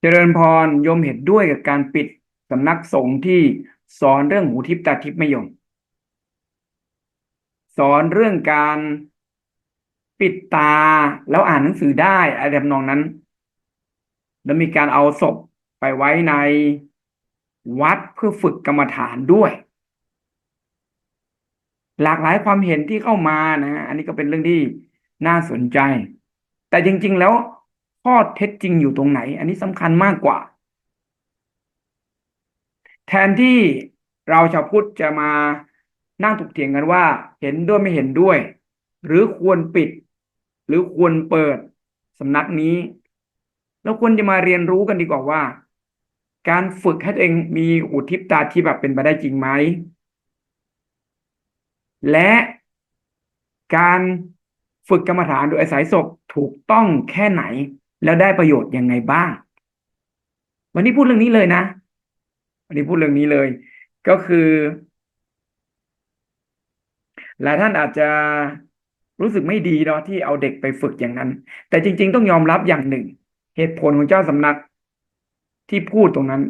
เจริญพรโยมเห็นด้วยกับการปิดสำนักสงฆ์ที่สอนเรื่องหูทิพตาทิพไม่ยม สอนเรื่องการปิดตาแล้วอ่านหนังสือได้อะไรทำนองนั้น แล้วมีการเอาศพไปไว้ในวัดเพื่อฝึกกรรมฐานด้วย หลากหลายความเห็นที่เข้ามานะอันนี้ก็เป็นเรื่องที่น่าสนใจ แต่จริง ๆ แล้ว ข้อเท็จจริงอยู่ตรงไหน อันนี้สำคัญมากกว่า แทนที่เราชาวพุทธจะมานั่งถกเถียงกันว่า เห็นด้วยไม่เห็นด้วย หรือควรปิด หรือควรเปิดสำนักนี้แล้วควรจะมาเรียนรู้กันดีกว่าว่า การฝึกให้ตัวเองมีหูทิพตาที่แบบเป็นไปได้จริงไหมและการฝึกกรรมฐานโดยอาศัยศพถูกต้องแค่ไหน แล้วได้ประโยชน์ยังไงบ้าง วันนี้พูดเรื่องนี้เลยนะ วันนี้พูดเรื่องนี้เลย ก็คือ หลายท่านอาจจะรู้สึกไม่ดีเนาะที่เอาเด็กไปฝึกอย่างนั้น แต่จริง ๆ ต้องยอมรับอย่างหนึ่ง เหตุผลของเจ้าสำนักที่พูดตรงนั้น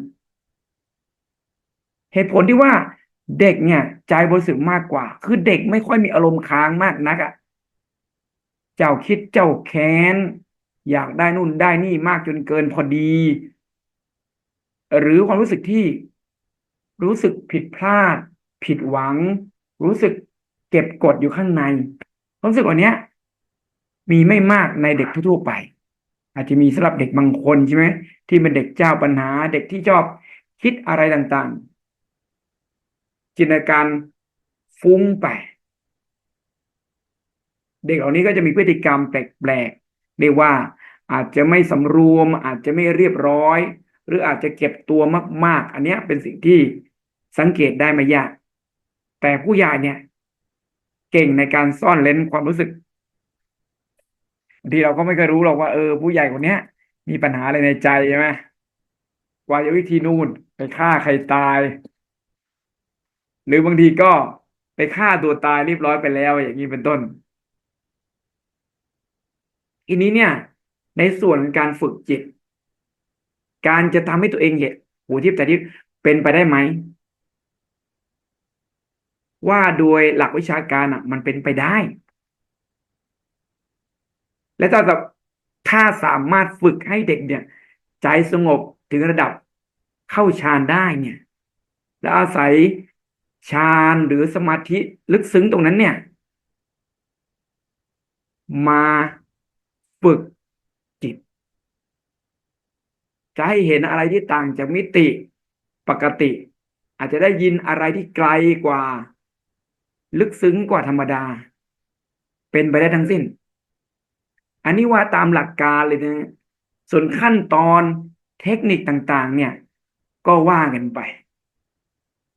เหตุผลที่ว่าเด็กเนี่ย ใจบริสุทธิ์มากกว่า คือเด็กไม่ค่อยมีอารมณ์ค้างมากนักอะเจ้าคิดเจ้าแค้น อยากได้นู่นได้นี่มากจนเกินพอดี หรือความรู้สึกที่รู้สึกผิดพลาด ผิดหวัง รู้สึกเก็บกดอยู่ข้างในความรู้สึกวันนี้ยมีไม่มากในเด็กทั่วไป อาจจะมีสำหรับเด็กบางคนใช่ไหมที่เป็นเด็กเจ้าปัญหา เด็กที่ชอบคิดอะไรต่างๆ จินตนาการฟุ้งไป เด็กเหล่านี้ก็จะมีพฤติกรรมแปลกๆ เรียกว่าอาจจะไม่สำรวม อาจจะไม่เรียบร้อย หรืออาจจะเก็บตัวมาก ๆ อันนี้เป็นสิ่งที่สังเกตได้ไม่ยาก แต่ผู้ใหญ่เนี่ย เก่งในการซ่อนเร้นความรู้สึกบางทีเราก็ไม่เคยรู้หรอกว่าเออผู้ใหญ่คนเนี้ย มีปัญหาอะไรในใจใช่ไหมวายวิธีนู่นไปฆ่าใครตาย หรือบางทีก็ไปฆ่าตัวตายเรียบร้อยไปแล้วอย่างนี้เป็นต้น ทีนี้เนี่ย ในส่วนการฝึกจิต การจะทำให้ตัวเองเห็นหูทิพย์แต่ที่เป็นไปได้ไหมว่าโดยหลักวิชาการอะ มันเป็นไปได้ และถ้าถ้าสามารถฝึกให้เด็กเนี่ย ใจสงบถึงระดับเข้าฌานได้เนี่ย แล้วอาศัยฌานหรือสมาธิลึกซึ้งตรงนั้นเนี่ย มา ฝึกจิต จะให้เห็นอะไรที่ต่างจากมิติปกติ อาจจะได้ยินอะไรที่ไกลกว่า ลึกซึ้งกว่าธรรมดา เป็นไปได้ทั้งสิ้น อันนี้ว่าตามหลักการเลยนะส่วนขั้นตอนเทคนิคต่างๆ เนี่ย ก็ว่ากันไป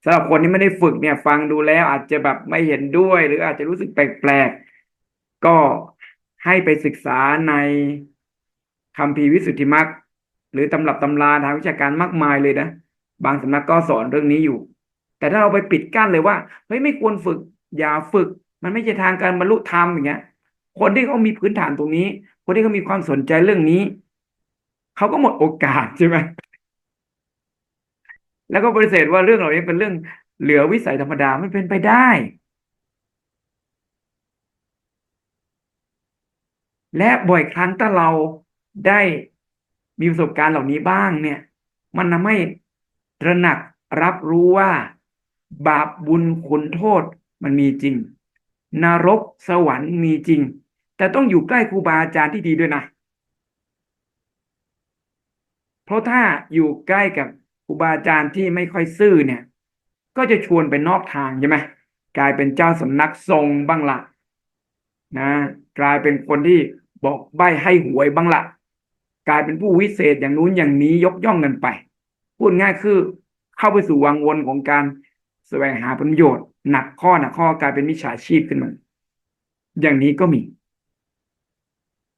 สำหรับคนที่ไม่ได้ฝึกเนี่ย ฟังดูแล้วอาจจะแบบไม่เห็นด้วย หรืออาจจะรู้สึกแปลกๆก็ ให้ไปศึกษาในคำพีวิสุทธิมรรคหรือตำรับตำราทางวิชาการมากมายเลยนะ บางสำนักก็สอนเรื่องนี้อยู่ แต่ถ้าเราไปปิดกั้นเลยว่าเฮ้ยไม่ควรฝึก อย่าฝึก มันไม่ใช่ทางการบรรลุธรรมอย่างเงี้ย คนที่เขามีพื้นฐานตรงนี้ คนที่เขามีความสนใจเรื่องนี้เขาก็หมดโอกาสใช่ไหมแล้วก็ปฏิเสธว่าเรื่องเหล่านี้เป็นเรื่องเหลือวิสัยธรรมดามันเป็นไปได้ และบ่อยครั้งถ้าเราได้มีประสบการณ์เหล่านี้บ้างเนี่ย มันทำให้ตระหนักรับรู้ว่า บาปบุญคุณโทษมันมีจริง นรกสวรรค์มีจริง แต่ต้องอยู่ใกล้ครูบาอาจารย์ที่ดีด้วยนะ เพราะถ้าอยู่ใกล้กับครูบาอาจารย์ที่ไม่ค่อยซื่อเนี่ย ก็จะชวนไปนอกทางใช่ไหมกลายเป็นเจ้าสำนักทรงบ้างละนะ กลายเป็นคนที่ บอกใบให้หวยบ้างละกลายเป็นผู้วิเศษอย่างนู้นอย่างนี้ยกย่องกันไป พูดง่ายคือ เข้าไปสู่วังวนของการแสวงหาผลประโยชน์ หนักข้อหนักข้อกลายเป็นมิจฉาชีพขึ้นมา อย่างนี้ก็มี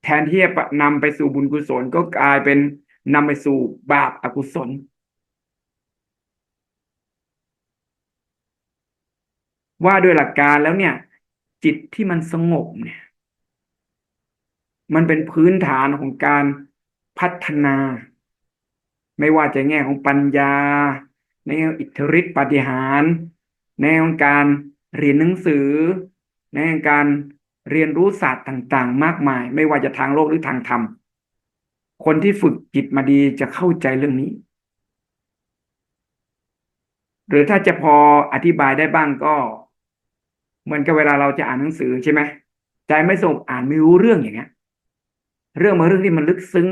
แทนที่จะนำไปสู่บุญกุศลก็กลายเป็นนำไปสู่บาปอกุศล ว่าโดยหลักการแล้วเนี่ย จิตที่มันสงบเนี่ย มันเป็นพื้นฐานของการพัฒนา ไม่ว่าจะแง่ของปัญญา ในแง่อิทธิฤทธิปฏิหารในแง่ของการเรียนหนังสือ ในแง่การเรียนรู้ศาสตร์ต่างๆ มากมาย ไม่ว่าจะทางโลกหรือทางธรรม คนที่ฝึกจิตมาดีจะเข้าใจเรื่องนี้ หรือถ้าจะพออธิบายได้บ้างก็ เหมือนกับเวลาเราจะอ่านหนังสือใช่ไหมใจไม่สงบอ่านไม่รู้เรื่องอย่างเงี้ย เรื่องบางเรื่องที่มันลึกซึ้ง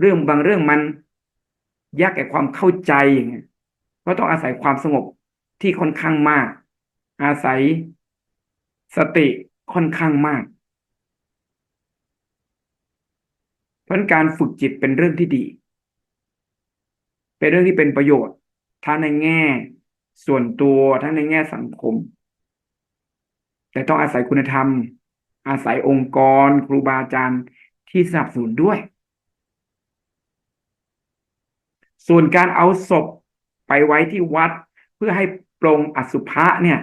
เรื่องบางเรื่องมันยากแก่ความเข้าใจอย่างเงี้ยก็ต้องอาศัยความสงบที่ค่อนข้างมาก อาศัยสติค่อนข้างมาก เพราะการฝึกจิตเป็นเรื่องที่ดี เป็นเรื่องที่เป็นประโยชน์ทั้งในแง่ ส่วนตัวทั้งในแง่สังคม แต่ต้องอาศัยคุณธรรม อาศัยองค์กร ครูบาอาจารย์ ที่สนับสนุนด้วย ส่วนการเอาศพไปไว้ที่วัดเพื่อให้ปรงอสุภะเนี่ย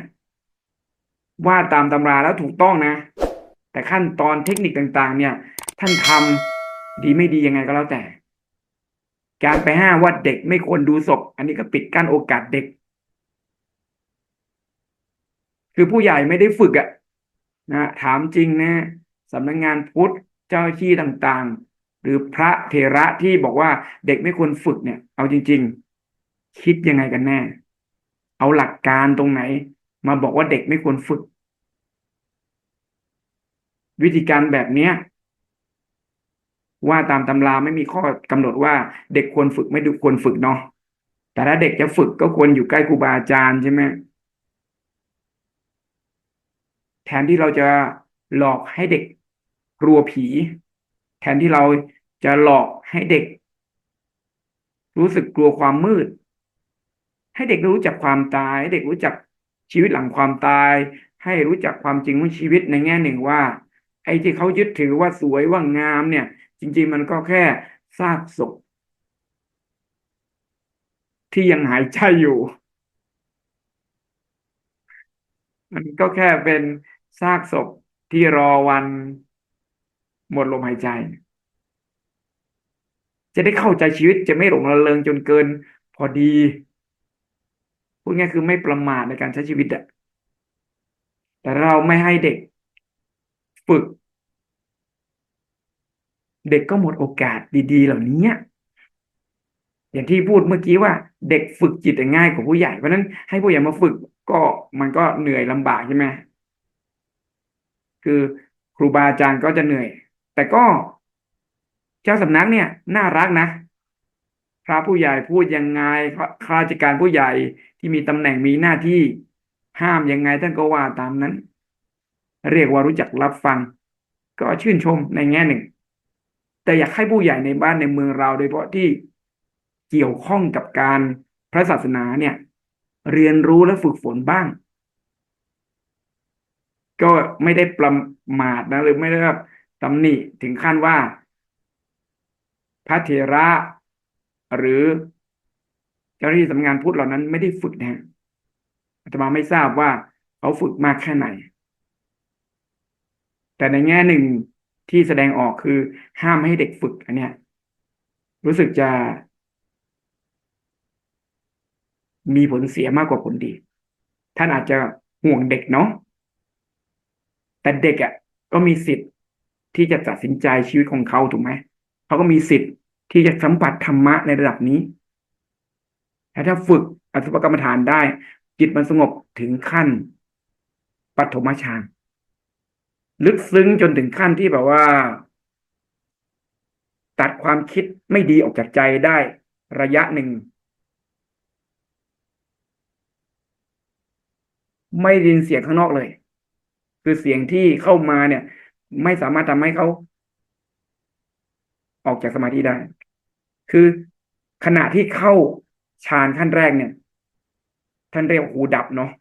ว่าตามตำราแล้วถูกต้องนะ แต่ขั้นตอนเทคนิคต่างๆ เนี่ย ท่านทำดีไม่ดียังไงก็แล้วแต่ การไปห้าว่าเด็กไม่ควรดูศพ อันนี้ก็ปิดกั้นโอกาสเด็ก คือผู้ใหญ่ไม่ได้ฝึกอะนะถามจริงนะสำนักงงานพุทธ เจ้าหน้าที่ต่างๆ หรือพระเทระที่บอกว่าเด็กไม่ควรฝึกเนี่ย เอาจริง ๆ คิดยังไงกันแน่ เอาหลักการตรงไหน มาบอกว่าเด็กไม่ควรฝึก วิธีการแบบเนี้ยว่าตามตำราไม่มีข้อกำหนดว่าเด็กควรฝึกไม่ดูควรฝึกเนาะแต่ถ้าเด็กจะฝึกก็ควรอยู่ใกล้ครูบาอาจารย์ใช่ไหมแทนที่เราจะหลอกให้เด็ก กลัวผี แทนที่เราจะหลอกให้เด็ก รู้สึกกลัวความมืด ให้เด็กรู้จักความตาย ให้เด็กรู้จักชีวิตหลังความตาย ให้รู้จักความจริงของชีวิตในแง่หนึ่งว่า ไอ้ที่เขายึดถือว่าสวยว่างามเนี่ย จริง ๆ มันก็แค่ซากศพที่ยังหายใจอยู่ มันก็แค่เป็นซากศพที่รอวัน หมดลมหายใจ จะได้เข้าใจชีวิตจะไม่หลงระเริงจนเกิน พอดีพูดง่ายคือไม่ประมาทในการใช้ชีวิตอะแต่เราไม่ให้เด็กฝึก เด็กก็หมดโอกาสดีๆ เหล่านี้อย่างที่พูดเมื่อกี้ว่า เด็กฝึกจิตง่ายกว่าผู้ใหญ่เพราะนั้นให้ผู้ใหญ่มาฝึกก็มันก็เหนื่อยลำบากใช่ไหมคือครูบาอาจารย์ก็จะเหนื่อย แต่ก็เจ้าสำนักเนี่ย น่ารักนะพระผู้ใหญ่พูดยังไงข้าราชการผู้ใหญ่ที่มีตำแหน่งมีหน้าที่ห้ามยังไงท่านก็ว่าตามนั้น เรียกว่ารู้จักรับฟัง ก็ชื่นชมในแง่หนึ่ง แต่อยากให้ผู้ใหญ่ในบ้านในเมืองเราโดยเฉพาะที่เกี่ยวข้องกับการพระศาสนาเนี่ย เรียนรู้และฝึกฝนบ้าง ก็ไม่ได้ประมาทนะหรือไม่ได้แบบ ตำหนิถึงขั้นว่า พระเถระหรือเจ้าหน้าที่สำนักงานพุทธเหล่านั้นไม่ได้ฝึกนะอาตมาไม่ทราบว่าเขาฝึกมากแค่ไหน แต่ในแง่หนึ่งที่แสดงออกคือห้ามให้เด็กฝึกอันเนี้ยรู้สึกจะ มีผลเสียมากกว่าผลดี ท่านอาจจะห่วงเด็กเนาะแต่เด็กอะก็มีสิทธิ์ ที่จะตัดสินใจชีวิตของเขาถูกไหมเขาก็มีสิทธิ์ที่จะสัมผัสธรรมะในระดับนี้แต่ถ้าฝึกอสุภกรรมฐานได้ จิตมันสงบถึงขั้นปฐมฌานลึกซึ้งจนถึงขั้นที่แบบว่า ตัดความคิดไม่ดีออกจากใจได้ระยะหนึ่ง ไม่ดินเสียงข้างนอกเลย คือเสียงที่เข้ามาเนี่ย ไม่สามารถทำให้เขาออกจากสมาธิได้ คือขณะที่เข้าฌานขั้นแรกเนี่ย ท่านเรียกหูดับเนาะ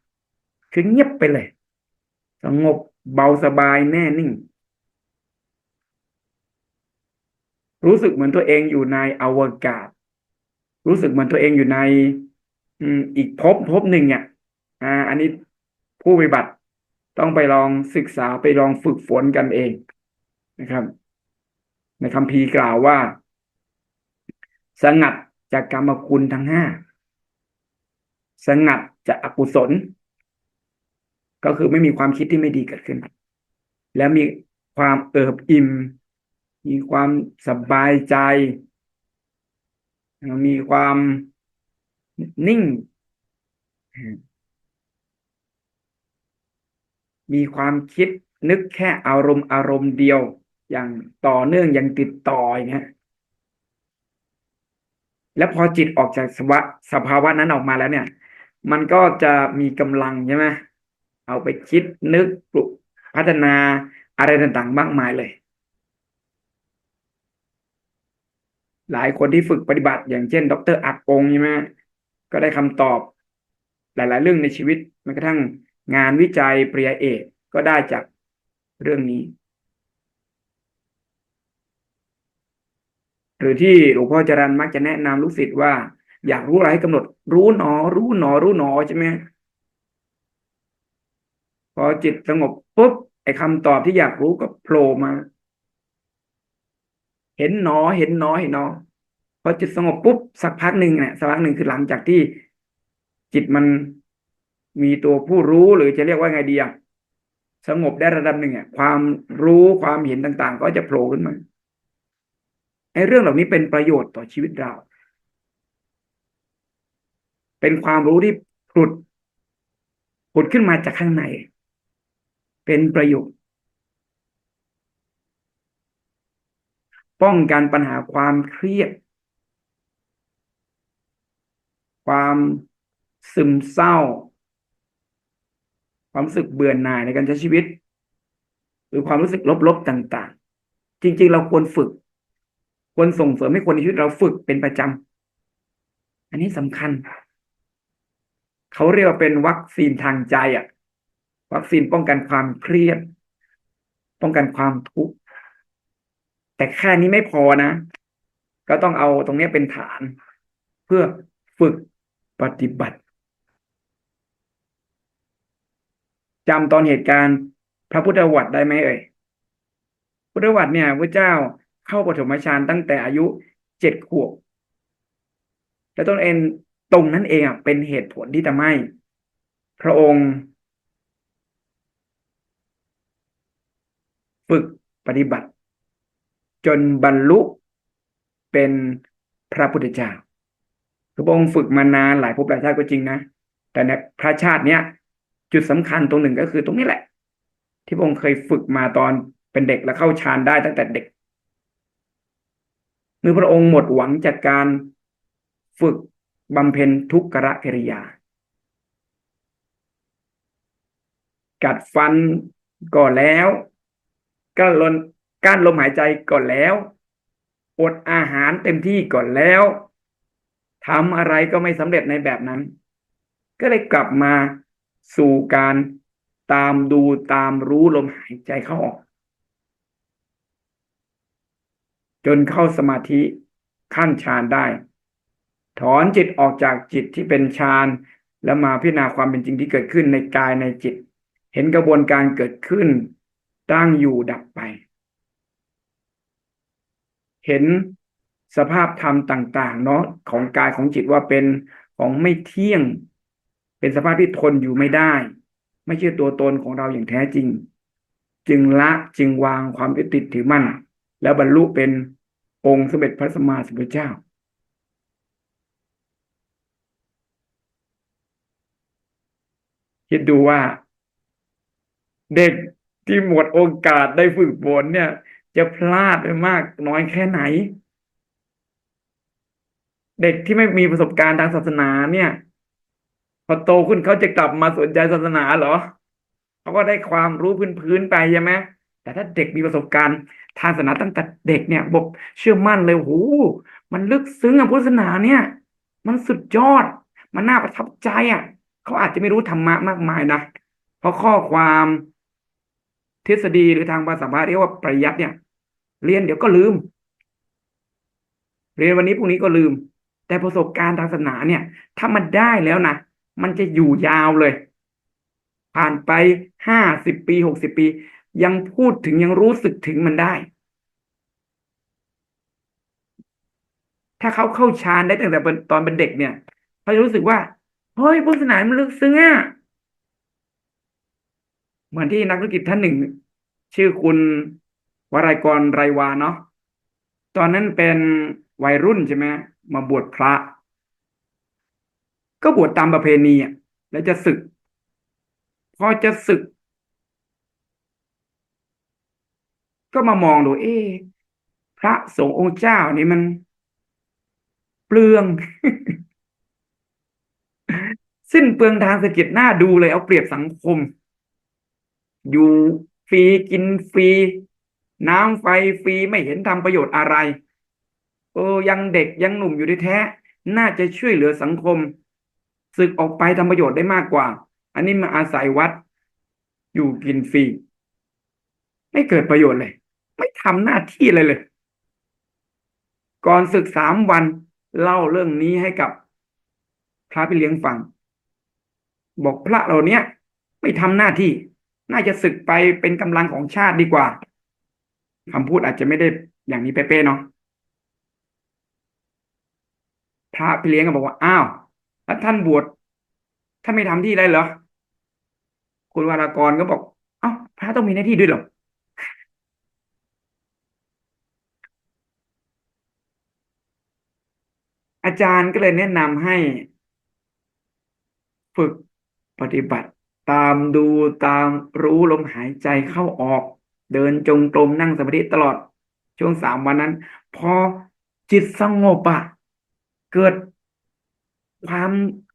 คือเงียบไปเลย สงบเบาสบายแน่นิ่ง รู้สึกเหมือนตัวเองอยู่ในอวกาศ รู้สึกเหมือนตัวเองอยู่ในอีกภพภพหนึ่งเนี่ยอ่า อันนี้ผู้ปฏิบัติ ต้องไปลองศึกษาไปลองฝึกฝนกันเองนะครับ ในคำพีกล่าวว่า สงัดจากกรรมคุณทั้งห้าสงัดจากอกุศล ก็คือไม่มีความคิดที่ไม่ดีเกิดขึ้น แล้วมีความเอิบอิ่ม มีความสบายใจ มีความนิ่ง มีความคิดนึกแค่อารมณ์อารมณ์เดียว อย่างต่อเนื่องอย่างติดต่ออย่างเงี้ยแล้วพอจิตออกจากสภาวะสภาวะนั้นออกมาแล้วเนี่ย มันก็จะมีกำลังใช่ไหมเอาไปคิดนึกปลุกพัฒนาอะไรต่างๆมากมายเลย หลายคนที่ฝึกปฏิบัติ อย่างเช่น ดรอัดปงใช่ไหมก็ได้คำตอบ หลาย ๆ เรื่องในชีวิตแม้กระทั่ง งานวิจัยปริญญาเอกก็ได้จากเรื่องนี้ หรือที่หลวงพ่อจรันมักจะแนะนำลูกศิษย์ว่า อยากรู้อะไรให้กำหนด รู้หนอ รู้หนอ รู้หนอใช่ไหมพอจิตสงบปุ๊บไอ้คำตอบที่อยากรู้ก็โผล่มา เห็นหนอเห็นหนอเห็นหนอพอจิตสงบปุ๊บสักพักหนึ่งเนี่ยสักพักหนึ่งคือหลังจากที่จิตมัน มีตัวผู้รู้หรือจะเรียกว่าไงดีอะสงบได้ระดับหนึ่งอะความรู้ความเห็นต่าง ๆ ก็จะโผล่ขึ้นมาไอ้เรื่องเหล่านี้เป็นประโยชน์ต่อชีวิตเรา เป็นความรู้ที่ผุดผุดขึ้นมาจากข้างใน เป็นประโยชน์ ป้องกันปัญหาความเครียด ความซึมเศร้า ความรู้สึกเบื่อหน่ายในการใช้ชีวิต หรือความรู้สึกลบๆต่าง ๆ จริง ๆ เราควรฝึก ควรส่งเสริมให้คนในชีวิตเราฝึกเป็นประจำอันนี้สำคัญ เขาเรียกว่าเป็นวัคซีนทางใจอะ วัคซีนป้องกันความเครียด ป้องกันความทุกข์แต่แค่นี้ไม่พอนะ ก็ต้องเอาตรงนี้เป็นฐาน เพื่อฝึกปฏิบัติ จำตอนเหตุการณ์พระพุทธวัตรได้ไหมเอ่ยพุทธวัตรเนี่ยพระเจ้าเข้าปฐมฌานตั้งแต่อายุเจ็ดขวบและต้นเองตรงนั้นเองอะเป็นเหตุผลที่ทำให้พระองค์ฝึกปฏิบัติ จนบรรลุเป็นพระพุทธเจ้าพระองค์ฝึกมานานหลายภพหลายชาติก็จริงนะ แต่ในพระชาติเนี้ย จุดสำคัญตรงหนึ่งก็คือตรงนี้แหละ ที่พระองค์เคยฝึกมาตอนเป็นเด็กและเข้าฌานได้ตั้งแต่เด็กเมื่อพระองค์หมดหวังจากการฝึกบำเพ็ญทุกขะกิริยา กัดฟันก่อนแล้วก้านลมก้านลมหายใจก่อนแล้ว อดอาหารเต็มที่ก่อนแล้วทำอะไรก็ไม่สำเร็จในแบบนั้น ก็เลยกลับมา สู่การตามดูตามรู้ลมหายใจเข้าออก จนเข้าสมาธิขั้นฌานได้ ถอนจิตออกจากจิตที่เป็นฌานแล้วมาพิจารณาความเป็นจริงที่เกิดขึ้นในกายในจิต เห็นกระบวนการเกิดขึ้น ตั้งอยู่ดับไป เห็นสภาพธรรมต่าง ๆ เนาะของกายของจิตว่าเป็นของไม่เที่ยง เป็นสภาพที่ทนอยู่ไม่ได้ ไม่ใช่ตัวตนของเราอย่างแท้จริง จึงละจึงวางความยึดติดถือมั่น แล้วบรรลุเป็นองค์สมเด็จพระสัมมาสัมพุทธเจ้า คิดดูว่า เด็กที่หมดโอกาสได้ฝึกฝนเนี่ย จะพลาดไปมากน้อยแค่ไหน เด็กที่ไม่มีประสบการณ์ทางศาสนาเนี่ย พอโตขึ้นเขาจะกลับมาสนใจศาสนาเหรอเขาก็ได้ความรู้พื้นๆไปใช่ไหมแต่ถ้าเด็กมีประสบการณ์ทางศาสนาตั้งแต่เด็กเนี่ยบอกเชื่อมั่นเลยโหมันลึกซึ้งอะพุทธศาสนาเนี่ย มันสุดยอด มันน่าประทับใจอะเขาอาจจะไม่รู้ธรรมะมากมายนะเพราะข้อความทฤษฎีหรือทางภาษาบาลีเรียกว่าปริยัติเนี่ย เรียนเดี๋ยวก็ลืม เรียนวันนี้พรุ่งนี้ก็ลืม แต่ประสบการณ์ทางศาสนาเนี่ย ถ้ามันได้แล้วนะ มันจะอยู่ยาวเลย ผ่านไปห้าสิบปีหกสิบปี ยังพูดถึงยังรู้สึกถึงมันได้ ถ้าเขาเข้าฌานได้ตั้งแต่ตอนเป็นเด็กเนี่ยเขาจะรู้สึกว่าเฮ้ยพุทธศาสนามันลึกซึ้งอะเหมือนที่นักธุรกิจท่านหนึ่ง ชื่อคุณวรายกรไรวาเนาะตอนนั้นเป็นวัยรุ่นใช่ไหมมาบวชพระ ก็บวชตามประเพณีอะแล้วจะศึก พอจะศึก ก็มามองดูเอ๊ะพระสงฆ์องค์เจ้านี่มัน เปลือง สิ้นเปลืองทางเศรษฐกิจน่าดูเลยเอาเปรียบสังคม อยู่ฟรีกินฟรี น้ำไฟฟรีไม่เห็นทำประโยชน์อะไร เออยังเด็กยังหนุ่มอยู่แท้ น่าจะช่วยเหลือสังคม ศึกออกไปทำประโยชน์ได้มากกว่า อันนี้มาอาศัยวัด อยู่กินฟรีไม่เกิดประโยชน์เลย ไม่ทำหน้าที่เลยเลย ก่อนศึกสามวัน เล่าเรื่องนี้ให้กับพระพี่เลี้ยงฟัง บอกพระเราเนี้ยไม่ทำหน้าที่ น่าจะศึกไปเป็นกำลังของชาติดีกว่าคำพูดอาจจะไม่ได้อย่างนี้เป๊ะๆเนาะพระพี่เลี้ยงก็บอกว่าอ้าว แล้วท่านบวชท่านไม่ทำที่ได้เหรอ คุณวารากรก็บอก เอ้าพระต้องมีหน้าที่ด้วยหรออาจารย์ก็เลยแนะนำให้ ฝึกปฏิบัติ ตามดูตามรู้ลมหายใจเข้าออก เดินจงกรมนั่งสมาธิตลอดช่วงสามวันนั้น พอจิตสงบอะเกิด ความ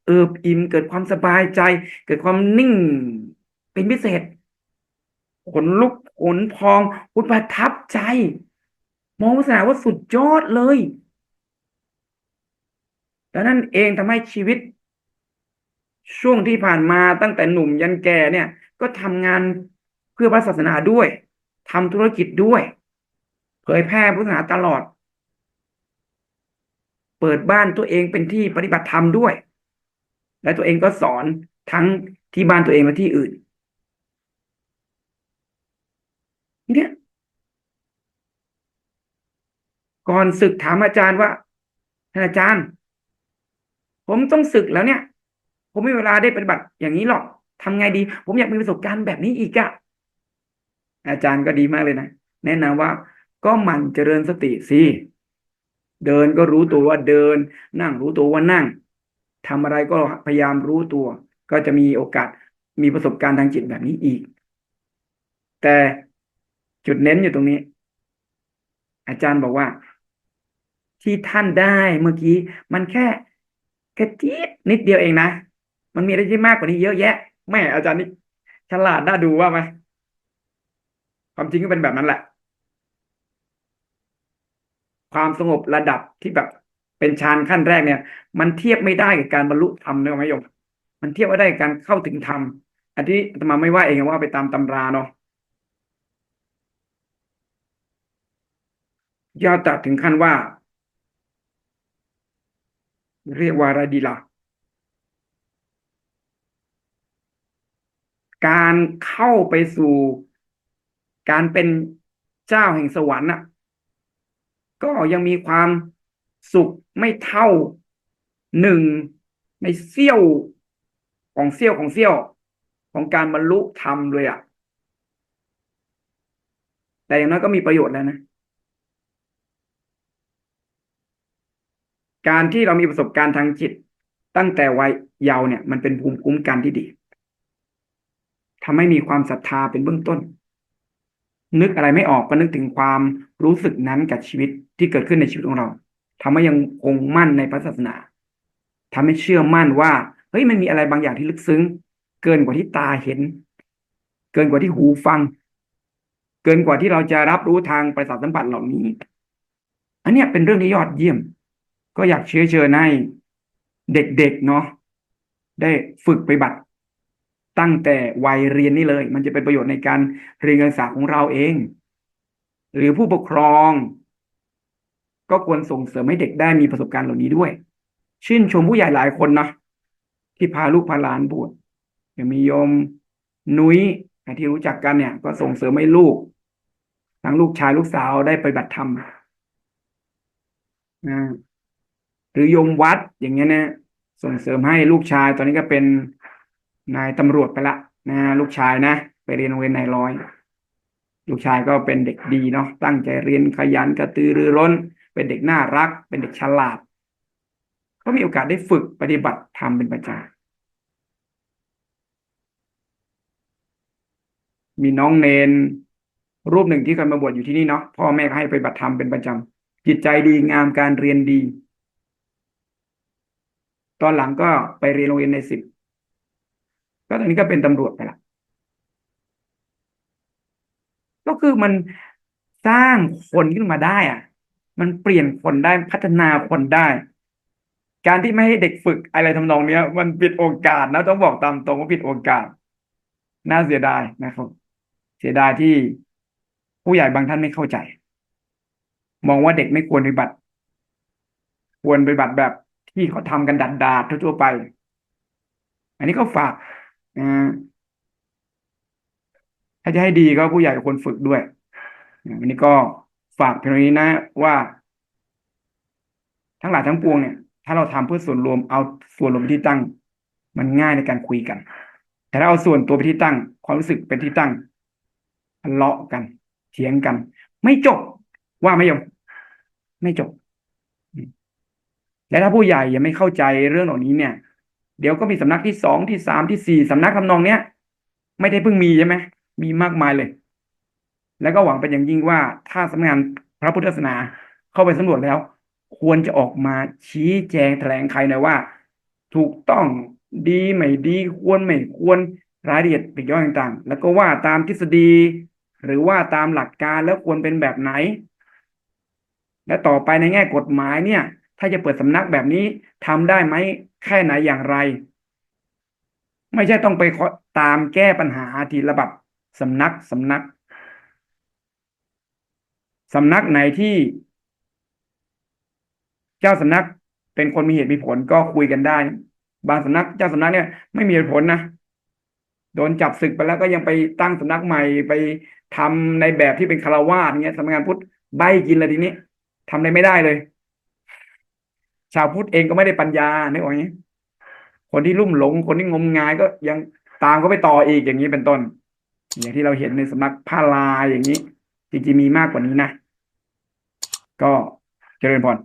เอิบอิ่ม เกิดความสบายใจ เกิดความนิ่ง เป็นพิเศษขนลุกขนพองอุประทับใจ มองลักษณะว่าสุดยอดเลยดังนั้นเองทำให้ชีวิต ช่วงที่ผ่านมาตั้งแต่หนุ่มยันแก่เนี่ย ก็ทำงานเพื่อพระศาสนาด้วยทำธุรกิจด้วย เผยแพร่พุทธศาสนาตลอด เปิดบ้านตัวเองเป็นที่ปฏิบัติธรรมด้วย และตัวเองก็สอนทั้งที่บ้านตัวเองและที่อื่น เนี่ยก่อนศึกถามอาจารย์ว่าท่านอาจารย์ ผมต้องศึกแล้วเนี่ย ผมไม่มีเวลาได้ปฏิบัติอย่างนี้หรอกทำไงดี ผมอยากมีประสบการณ์แบบนี้อีกอะอาจารย์ก็ดีมากเลยนะ แนะนำว่าก็หมั่นเจริญสติสิ เดินก็รู้ตัวว่าเดิน นั่งรู้ตัวว่านั่งทำอะไรก็พยายามรู้ตัว ก็จะมีโอกาสมีประสบการณ์ทางจิตแบบนี้อีก แต่จุดเน้นอยู่ตรงนี้ อาจารย์บอกว่า ที่ท่านได้เมื่อกี้ มันแค่แค่จี๊ดนิดเดียวเองนะมันมีอะไรที่มากกว่านี้เยอะแยะแม่อาจารย์นี่ฉลาดน่าดูว่าไหมความจริงก็เป็นแบบนั้นแหละ ความสงบระดับที่แบบเป็นฌานขั้นแรกเนี่ย มันเทียบไม่ได้กับการบรรลุธรรมนะไหมโยมมันเทียบไม่ได้กับการเข้าถึงธรรมอันที่ตมาไม่ว่าเองว่าไปตามตำราเนาะย่อตัดถึงขั้นว่า เรียกว่าอะไรดีล่ะการเข้าไปสู่การเป็นเจ้าแห่งสวรรค์น่ะ ก็ยังมีความสุขไม่เท่าหนึ่งในเสี้ยวของเสี้ยวของเสี้ยวของการบรรลุธรรมเลยอะ แต่อย่างน้อยก็มีประโยชน์แล้วนะ การที่เรามีประสบการณ์ทางจิต ตั้งแต่วัยเยาว์เนี่ย มันเป็นภูมิคุ้มกันที่ดีทำให้มีความศรัทธาเป็นเบื้องต้น นึกอะไรไม่ออกก็นึกถึงความรู้สึกนั้นกับชีวิตที่เกิดขึ้นในชีวิตของเราทำให้ยังคงมั่นในพระศาสนาทำให้เชื่อมั่นว่าเฮ้ยมันมีอะไรบางอย่างที่ลึกซึ้ง เกินกว่าที่ตาเห็น เกินกว่าที่หูฟัง เกินกว่าที่เราจะรับรู้ทางประสาทสัมผัสเหล่านี้ อันนี้เป็นเรื่องที่ยอดเยี่ยม ก็อยากเชื้อเชิญให้เด็กๆเนาะได้ฝึกไปบัติ ตั้งแต่วัยเรียนนี่เลย มันจะเป็นประโยชน์ในการเรียนการศึกษาของเราเอง หรือผู้ปกครอง ก็ควรส่งเสริมให้เด็กได้มีประสบการณ์เหล่านี้ด้วย ชื่นชมผู้ใหญ่หลายคนนะที่พาลูกพาหลานบวชอย่างมีโยมนุ้ยที่รู้จักกันเนี่ย ก็ส่งเสริมให้ลูกทั้งลูกชายลูกสาวได้ไปบัติธรรมนะหรือโยมวัดอย่างเงี้ยนะส่งเสริมให้ลูกชายตอนนี้ก็เป็น นายตำรวจไปละนะลูกชายนะไปเรียนโรงเรียนนายร้อย ลูกชายก็เป็นเด็กดีเนาะตั้งใจเรียนขยันกระตือรือร้น เป็นเด็กน่ารัก เป็นเด็กฉลาดก็มีโอกาสได้ฝึกปฏิบัติธรรมเป็นประจำมีน้องเนน รูปหนึ่งที่เคยมาบวชอยู่ที่นี่เนาะพ่อแม่ก็ให้ไปปฏิบัติธรรมเป็นประจำจิตใจดีงามการเรียนดี ตอนหลังก็ไปเรียนโรงเรียนในสิบ ก็ตอนนี้ก็เป็นตำรวจไปละก็คือมันสร้างคนขึ้นมาได้อะ มันเปลี่ยนคนได้พัฒนาคนได้ การที่ไม่ให้เด็กฝึกอะไรทำนองเนี้ย มันผิดโอกาสนะต้องบอกตามตรงว่าผิดโอกาส น่าเสียดายนะครับ เสียดายที่ผู้ใหญ่บางท่านไม่เข้าใจ มองว่าเด็กไม่ควรปฏิบัติ ควรปฏิบัติแบบที่เขาทำกันดัดดาดทั่วไป อันนี้ก็ฝาก นะถ้าจะให้ดีก็ผู้ใหญ่ควรฝึกด้วยนะอันนี้ก็ฝากเพียงนี้นะ ว่า ทั้งหลายทั้งปวงเนี่ย ถ้าเราทำเพื่อส่วนรวมเอาส่วนรวมเป็นที่ตั้ง มันง่ายในการคุยกัน แต่ถ้าเอาส่วนตัวเป็นที่ตั้ง ความรู้สึกเป็นที่ตั้งทะเลาะกันเถียงกัน ไม่จบว่าไม่ยอมไม่จบ และถ้าผู้ใหญ่ยังไม่เข้าใจเรื่องเหล่านี้เนี่ย เดี๋ยวก็มีสำนักที่สองที่สามที่สี่สำนักทำนองเนี้ย ไม่ได้เพิ่งมีใช่ไหมมีมากมายเลย แล้วก็หวังเป็นอย่างยิ่งว่าถ้าสำนักงานพระพุทธศาสนาเข้าไปสำรวจแล้ว ควรจะออกมาชี้แจงแถลงไขหน่อยว่า ถูกต้องดีไม่ดีควรไม่ควรรายละเอียดปลีกย่อยต่างๆ แล้วก็ว่าตามทฤษฎี หรือว่าตามหลักการแล้วควรเป็นแบบไหน และต่อไปในแง่กฎหมายเนี่ย ถ้าจะเปิดสำนักแบบนี้ทำได้ไหม แค่ไหนอย่างไร ไม่ใช่ต้องไปตามแก้ปัญหาทีละแบบสำนักสำนักสำนักไหนที่ เจ้าสำนักเป็นคนมีเหตุมีผลก็คุยกันได้ บางสำนักเจ้าสำนักเนี่ยไม่มีเหตุผลนะโดนจับศึกไปแล้วก็ยังไปตั้งสำนักใหม่ไปทำในแบบที่เป็นคารวาสเงี้ยสำนักงานพุทธใบกินเลยทีนี้ทำอะไรไม่ได้เลย ชาวพุทธเองก็ไม่ได้ปัญญาเนี่ยออกไหมคนที่ลุ่มหลง คนที่งมงายก็ยังตามก็ไปต่ออีกอย่างนี้เป็นต้น อย่างที่เราเห็นในสำนักผ้าลายอย่างนี้ จริงๆมีมากกว่านี้นะ ก็เจริญพร